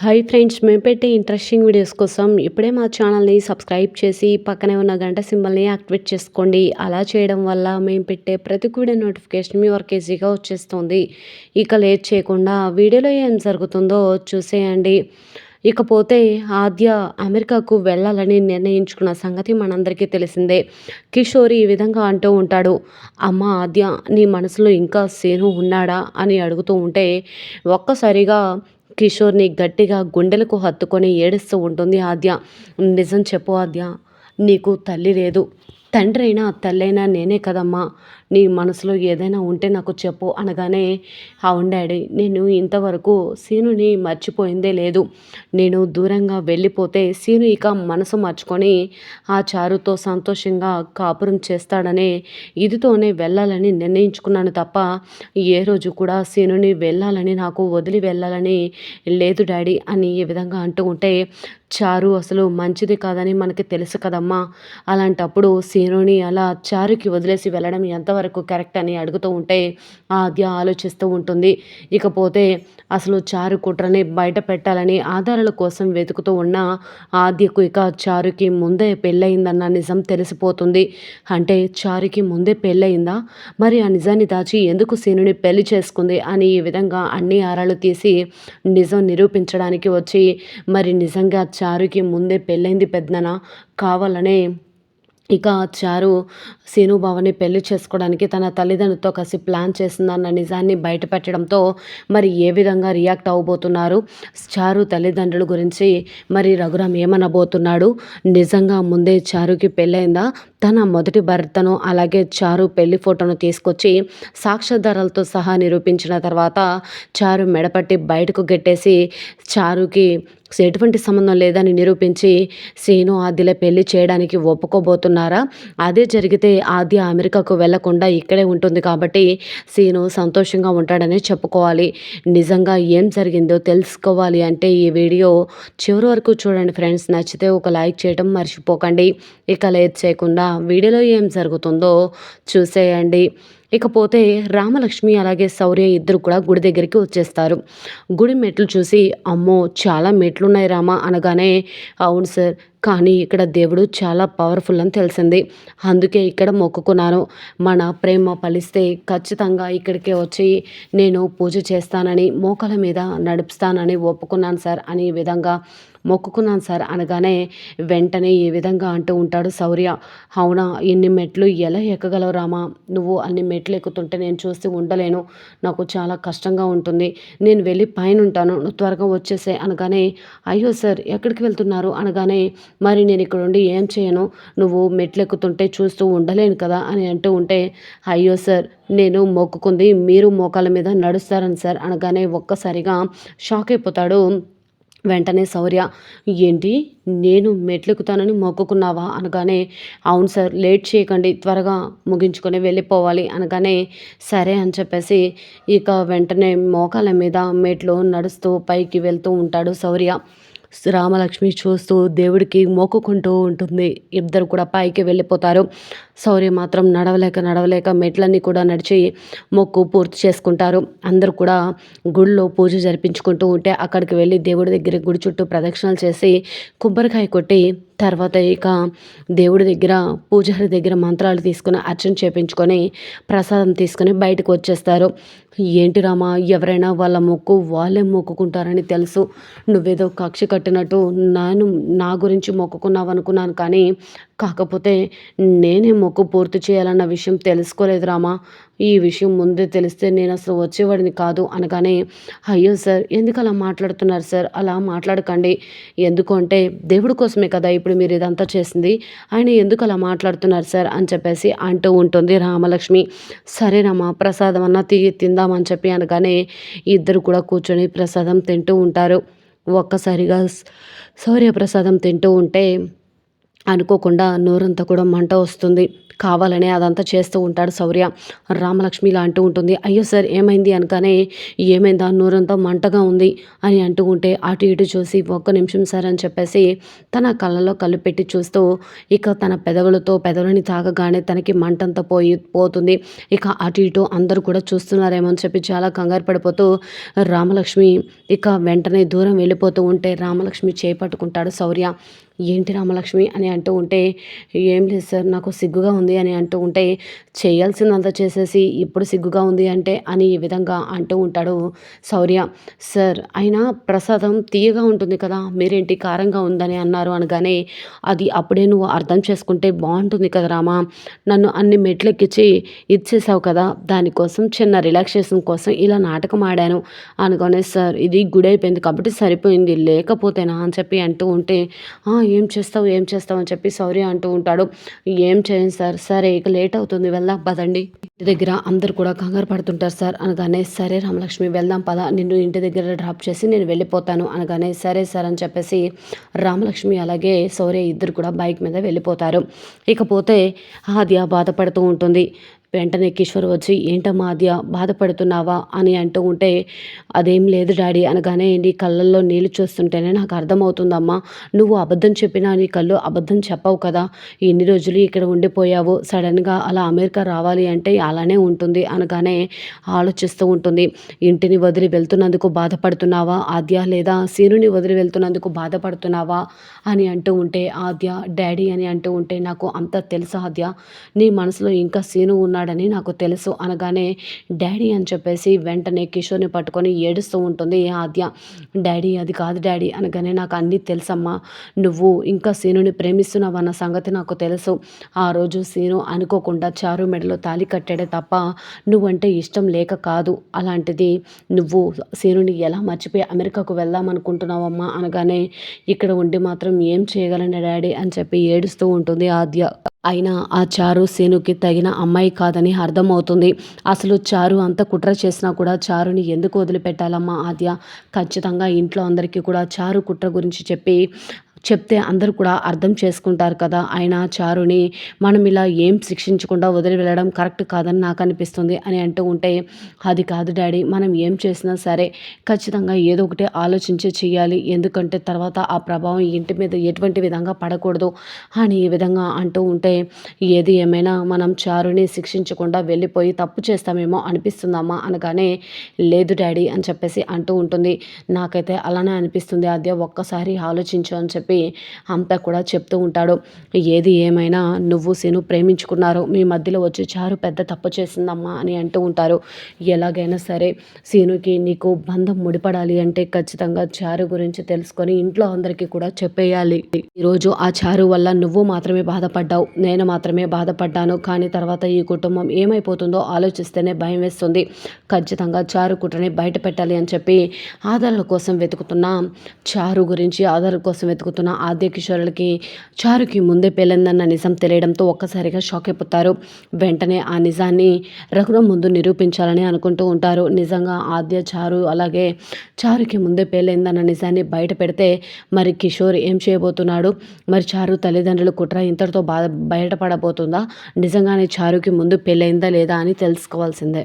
Hi friends మేము పెట్టే interesting videos కోసం ఇప్పుడే మా ఛానల్ని సబ్స్క్రైబ్ చేసి పక్కనే ఉన్న గంట సింబల్ని యాక్టివేట్ చేసుకోండి. అలా చేయడం వల్ల మేము పెట్టే ప్రతి కూడా నోటిఫికేషన్ మీ వరకు ఈజీగా వచ్చేస్తుంది. ఇక లేట్ చేయకుండా వీడియోలో ఏం జరుగుతుందో చూసేయండి. ఇకపోతే ఆద్య అమెరికాకు వెళ్ళాలని నిర్ణయించుకున్న సంగతి మనందరికీ తెలిసిందే. కిషోర్ ఈ విధంగా అంటూ ఉంటాడు అమ్మ ఆద్య నీ మనసులో ఇంకా సేను ఉన్నాడా? అని అడుగుతూ ఉంటే ఒక్కసారిగా కిషోర్ని గట్టిగా గుండెలకు హత్తుకొని ఏడుస్తూ ఉంటుంది ఆద్య. నిజం చెప్పు ఆద్య. నీకు తల్లి లేదు. తండ్రి అయినా తల్లైనా నేనే కదమ్మా. నీ మనసులో ఏదైనా ఉంటే నాకు చెప్పు అనగానే అవును డాడీ నేను ఇంతవరకు సీనుని మర్చిపోయిందే లేదు. నేను దూరంగా వెళ్ళిపోతే సీను ఇక మనసు మర్చుకొని ఆ చారుతో సంతోషంగా కాపురం చేస్తాడనే ఇదితోనే వెళ్ళాలని నిర్ణయించుకున్నాను తప్ప ఏ రోజు కూడా సీనుని వెళ్ళాలని నాకు వదిలి వెళ్ళాలని లేదు డాడీ అని ఈ విధంగా అంటూ ఉంటే చారు అసలు మంచిది కాదని మనకి తెలుసు కదమ్మా. అలాంటప్పుడు సీనుని అలా చారుకి వదిలేసి వెళ్ళడం ఎంతవరకు కరెక్ట్ అని అడుగుతూ ఉంటే ఆద్య ఆలోచిస్తూ ఉంటుంది. ఇకపోతే అసలు చారు కుట్రని బయట పెట్టాలని ఆధారాల కోసం వెతుకుతూ ఉన్న ఆద్యకు ఇక చారుకి ముందే పెళ్ళయిందన్న నిజం తెలిసిపోతుంది. అంటే చారుకి ముందే పెళ్ళయిందా? మరి ఆ నిజాన్ని దాచి ఎందుకు సీనుని పెళ్ళి చేసుకుంది అని ఈ విధంగా అన్ని ఆరాలు తీసి నిజం నిరూపించడానికి వచ్చి మరి నిజంగా చారుకి ముందే పెళ్ళైంది పెద్దనా? కావాలనే ఇక చారు సీనుబావని పెళ్ళి చేసుకోవడానికి తన తల్లిదండ్రులతో కలిసి ప్లాన్ చేసిందన్న నిజాన్ని బయటపెట్టడంతో మరి ఏ విధంగా రియాక్ట్ అవ్వబోతున్నారు చారు తల్లిదండ్రుల గురించి మరి రఘురామ్ ఏమనబోతున్నాడు? నిజంగా ముందే చారుకి పెళ్ళైందా తన మొదటి భర్తను అలాగే చారు పెళ్ళి ఫోటోను తీసుకొచ్చి సాక్ష్యాధారాలతో సహా నిరూపించిన తర్వాత చారు మెడపట్టి బయటకు గెట్టేసి చారుకి ఎటువంటి సంబంధం లేదని నిరూపించి సీను ఆదిల పెళ్ళి చేయడానికి ఒప్పుకోబోతున్నారా? అదే జరిగితే ఆది అమెరికాకు వెళ్ళకుండా ఇక్కడే ఉంటుంది కాబట్టి సీను సంతోషంగా ఉంటాడని చెప్పుకోవాలి. నిజంగా ఏం జరిగిందో తెలుసుకోవాలి అంటే ఈ వీడియో చివరి వరకు చూడండి ఫ్రెండ్స్. నచ్చితే ఒక లైక్ చేయడం మర్చిపోకండి. ఇక లేట్ చేయకుండా వీడియోలో ఏం జరుగుతుందో చూసేయండి. ఇకపోతే రామలక్ష్మి అలాగే శౌర్య ఇద్దరు కూడా గుడి దగ్గరికి వచ్చేస్తారు. గుడి మెట్లు చూసి అమ్మో చాలా మెట్లున్నాయి రామ అనగానే అవును సార్ కానీ ఇక్కడ దేవుడు చాలా పవర్ఫుల్ అని తెలిసింది. అందుకే ఇక్కడ మొక్కుకున్నాను. మన ప్రేమ ఫలిస్తే ఖచ్చితంగా ఇక్కడికే వచ్చి నేను పూజ చేస్తానని మోకల మీద నడుపుస్తానని ఒప్పుకున్నాను సార్. అని ఈ విధంగా మొక్కుకున్నాను సార్. అనగానే వెంటనే ఈ విధంగా అంటూ ఉంటాడు శౌర్య. అవునా ఇన్ని మెట్లు ఎలా ఎక్కగలవు రామా? నువ్వు అన్ని మెట్లు ఎక్కుతుంటే నేను చూసి ఉండలేను. నాకు చాలా కష్టంగా ఉంటుంది. నేను వెళ్ళి పైన ఉంటాను నువ్వు త్వరగా వచ్చేసే అనగానే అయ్యో సార్ ఎక్కడికి వెళ్తున్నారు? అనగానే మరి నేను ఇక్కడ ఉండి ఏం చేయను? నువ్వు మెట్లు ఎక్కుతుంటే చూస్తూ ఉండలేను కదా? అని అంటూ ఉంటే అయ్యో సార్ నేను మొక్కుకుంది మీరు మోకాల మీద నడుస్తారని సార్ అనగానే ఒక్కసారిగా షాక్ అయిపోతాడు వెంటనే శౌర్య. ఏంటి? నేను మెట్లెక్కుతానని మొక్కుకున్నావా? అనగానే అవును సార్ లేట్ చేయకండి త్వరగా ముగించుకొని వెళ్ళిపోవాలి అనగానే సరే అని చెప్పేసి ఇక వెంటనే మోకాల మీద మెట్లు నడుస్తూ పైకి వెళ్తూ ఉంటాడు శౌర్య. రామలక్ష్మి చూస్తూ దేవుడికి మొక్కుకుంటూ ఉంటుంది. ఇద్దరు కూడా పైకి వెళ్ళిపోతారు. శౌర్య మాత్రం నడవలేక నడవలేక మెట్లన్నీ కూడా నడిచి మొక్కు పూర్తి చేసుకుంటారు. అందరూ కూడా గుడిలో పూజ జరిపించుకుంటూ ఉంటే అక్కడికి వెళ్ళి దేవుడి దగ్గర గుడి చుట్టూ ప్రదక్షిణలు చేసి కొబ్బరికాయ కొట్టి తర్వాత ఇక దేవుడి దగ్గర పూజారి దగ్గర మంత్రాలు తీసుకుని అర్చన చేపించుకొని ప్రసాదం తీసుకొని బయటకు వచ్చేస్తారు. ఏంటి రామా ఎవరైనా వాళ్ళ మొక్కు వాళ్ళే మొక్కుకుంటారని తెలుసు. నువ్వేదో కక్ష కట్టినట్టు నేను నా గురించి మొక్కుకున్నావు అనుకున్నాను కానీ కాకపోతే నేనే మొక్కు పూర్తి చేయాలన్న విషయం తెలుసుకోలేదు రామా. ఈ విషయం ముందే తెలిస్తే నేను అసలు వచ్చేవాడిని కాదు అనగానే అయ్యో సార్ ఎందుకు అలా మాట్లాడుతున్నారు సార్? అలా మాట్లాడకండి. ఎందుకు అంటే దేవుడి కోసమే కదా ఇప్పుడు మీరు ఇదంతా చేసింది. ఆయన ఎందుకు అలా మాట్లాడుతున్నారు సార్? అని చెప్పేసి అంటూ ఉంటుంది రామలక్ష్మి. సరే రామా ప్రసాదం అన్నా తీ తిందామని చెప్పి అనగానే ఇద్దరు కూడా కూర్చొని ప్రసాదం తింటూ ఉంటారు. ఒక్కసారిగా సౌర్యప్రసాదం తింటూ ఉంటే అనుకోకుండా నోరంతా కూడా మంట వస్తుంది. కావాలనే అదంతా చేస్తూ ఉంటాడు శౌర్య. రామలక్ష్మి ఇలా అంటూ ఉంటుంది. అయ్యో సార్ ఏమైంది అనగానే ఏమైందా? నోరంతా మంటగా ఉంది అని అంటూ ఉంటే అటు ఇటు చూసి ఒక్క నిమిషం సార్ అని చెప్పేసి తన కళ్ళలో కళ్ళు పెట్టి చూస్తూ ఇక తన పెదవులతో పెదవులని తాగగానే తనకి మంటంతా పోయి పోతుంది. ఇక అటు ఇటు అందరూ కూడా చూస్తున్నారేమో అని చెప్పి చాలా కంగారు పడిపోతూ రామలక్ష్మి ఇక వెంటనే దూరం వెళ్ళిపోతూ ఉంటే రామలక్ష్మి చేపట్టుకుంటాడు శౌర్య. ఏంటి రామలక్ష్మి అని అంటూ ఉంటే ఏం లేదు సార్ నాకు సిగ్గుగా ఉంది అని అంటూ ఉంటే చేయాల్సిందంతా చేసేసి ఇప్పుడు సిగ్గుగా ఉంది అంటే అని ఈ విధంగా అంటూ ఉంటాడు శౌర్య. సార్ అయినా ప్రసాదం తీయగా ఉంటుంది కదా మీరేంటి కారంగా ఉందని అన్నారు అనగానే అది అప్పుడే నువ్వు అర్థం చేసుకుంటే బాగుంటుంది కదా రామా నన్ను అన్ని మెట్లెక్కించి ఇచ్చేసావు కదా దానికోసం చిన్న రిలాక్సేషన్ కోసం ఇలా నాటకం ఆడాను అనుకోనే సార్ ఇది గుడి అయిపోయింది కాబట్టి సరిపోయింది లేకపోతేనా అని చెప్పి అంటూ ఉంటే ఏం చేస్తావు ఏం చేస్తావు అని చెప్పి సౌర్య అంటూ ఉంటాడు. ఏం చేయండి సార్? సరే ఇక లేట్ అవుతుంది వెళ్దాం పదండి. ఇంటి దగ్గర అందరు కూడా కంగారు పడుతుంటారు సార్. అనగానే సరే రామలక్ష్మి వెళ్దాం పద. నిన్ను ఇంటి దగ్గర డ్రాప్ చేసి నేను వెళ్ళిపోతాను. అనగానే సరే సార్ అని చెప్పేసి రామలక్ష్మి అలాగే సౌర్య ఇద్దరు కూడా బైక్ మీద వెళ్ళిపోతారు. ఇకపోతే ఆద్య బాధపడుతూ ఉంటుంది. వెంటనే కిషోర్ వచ్చి ఏంటమ్మా ఆద్య బాధపడుతున్నావా? అని అంటూ ఉంటే అదేం లేదు డాడీ అనగానే నీ కళ్ళల్లో నీళ్ళు చూస్తుంటేనే నాకు అర్థమవుతుందమ్మా. నువ్వు అబద్ధం చెప్పినా నీ కళ్ళు అబద్ధం చెప్పవు కదా. ఎన్ని రోజులు ఇక్కడ ఉండిపోయావు? సడన్గా అలా అమెరికా రావాలి అంటే అలానే ఉంటుంది అనగానే ఆలోచిస్తూ ఉంటుంది. ఇంటిని వదిలి వెళ్తున్నందుకు బాధపడుతున్నావా ఆద్య? లేదా సీనుని వదిలి వెళ్తున్నందుకు బాధపడుతున్నావా? అని అంటూ ఉంటే ఆద్య డాడీ అని అంటూ ఉంటే నాకు అంత తెలుసు ఆద్య. నీ మనసులో ఇంకా సీను ఉన్నా చేస్తున్నాడని నాకు తెలుసు అనగానే డాడీ అని చెప్పేసి వెంటనే కిషోర్ని పట్టుకొని ఏడుస్తూ ఉంటుంది. ఆద్య డాడీ అది కాదు డాడీ అనగానే నాకు అన్నీ తెలుసమ్మా. నువ్వు ఇంకా సీనుని ప్రేమిస్తున్నావన్న సంగతి నాకు తెలుసు. ఆ రోజు సీను అనుకోకుండా చారు మెడలో తాలి కట్టాడే తప్ప నువ్వంటే ఇష్టం లేక కాదు. అలాంటిది నువ్వు సీనుని ఎలా మర్చిపోయి అమెరికాకు వెళ్దామనుకుంటున్నావమ్మా అనగానే ఇక్కడ ఉండి మాత్రం ఏం చేయగలను డాడీ అని చెప్పి ఏడుస్తూ ఉంటుంది ఆద్య. అయినా ఆ చారు సేనుకి తగిన అమ్మాయి కాదని అర్థమవుతుంది. అసలు చారు అంత కుట్ర చేసినా కూడా చారుని ఎందుకు వదిలిపెట్టాలమ్మా ఆద్య? ఖచ్చితంగా ఇంట్లో అందరికీ కూడా చారు కుట్ర గురించి చెప్పి చెప్తే అందరూ కూడా అర్థం చేసుకుంటారు కదా. ఆయన చారుని మనం ఇలా ఏం శిక్షించకుండా వదిలి వెళ్ళడం కరెక్ట్ కాదని నాకు అనిపిస్తుంది అని అంటూ ఉంటే అది కాదు డాడీ మనం ఏం చేసినా సరే ఖచ్చితంగా ఏదో ఒకటి ఆలోచించి చేయాలి ఎందుకంటే తర్వాత ఆ ప్రభావం ఇంటి మీద ఎటువంటి విధంగా పడకూడదు అని ఈ విధంగా అంటూ ఉంటే ఏది ఏమైనా మనం చారుని శిక్షించకుండా వెళ్ళిపోయి తప్పు చేస్తామేమో అనిపిస్తుందమ్మా అనగానే లేదు డాడీ అని చెప్పేసి అంటూ ఉంటుంది. నాకైతే అలానే అనిపిస్తుంది. అదే ఒక్కసారి ఆలోచించు అని చెప్పి చెప్పి అంతా కూడా చెప్తూ ఉంటాడు. ఏది ఏమైనా నువ్వు శీను ప్రేమించుకున్నారు మీ మధ్యలో వచ్చి చారు పెద్ద తప్పు చేసిందమ్మా అని అంటూ ఉంటారు. ఎలాగైనా సరే సీనుకి నీకు బంధం ముడిపడాలి అంటే ఖచ్చితంగా చారు గురించి తెలుసుకొని ఇంట్లో అందరికీ కూడా చెప్పేయాలి. ఈరోజు ఆ చారు వల్ల నువ్వు మాత్రమే బాధపడ్డావు నేను మాత్రమే బాధపడ్డాను. కానీ తర్వాత ఈ కుటుంబం ఏమైపోతుందో ఆలోచిస్తేనే భయం వేస్తుంది. ఖచ్చితంగా చారు కుట్రని బయట పెట్టాలి అని చెప్పి ఆధారాల కోసం వెతుకుతున్న చారు గురించి ఆధారాల కోసం వెతుకుతున్న అవుతున్న ఆద్య కిషోరులకి చారుకి ముందే పెళ్ళిందన్న నిజం తెలియడంతో ఒక్కసారిగా షాక్ అయిపోతారు. వెంటనే ఆ నిజాన్ని రఘురం ముందు నిరూపించాలని అనుకుంటూ ఉంటారు. నిజంగా ఆద్య చారు అలాగే చారుకి ముందే పెళ్ళైందన్న నిజాన్ని బయట పెడితే మరి కిషోర్ ఏం చేయబోతున్నాడు? మరి చారు తల్లిదండ్రులు కుట్ర ఇంతటితో బాధ బయటపడబోతుందా? నిజంగానే చారుకి ముందు పెళ్ళైందా లేదా అని తెలుసుకోవాల్సిందే.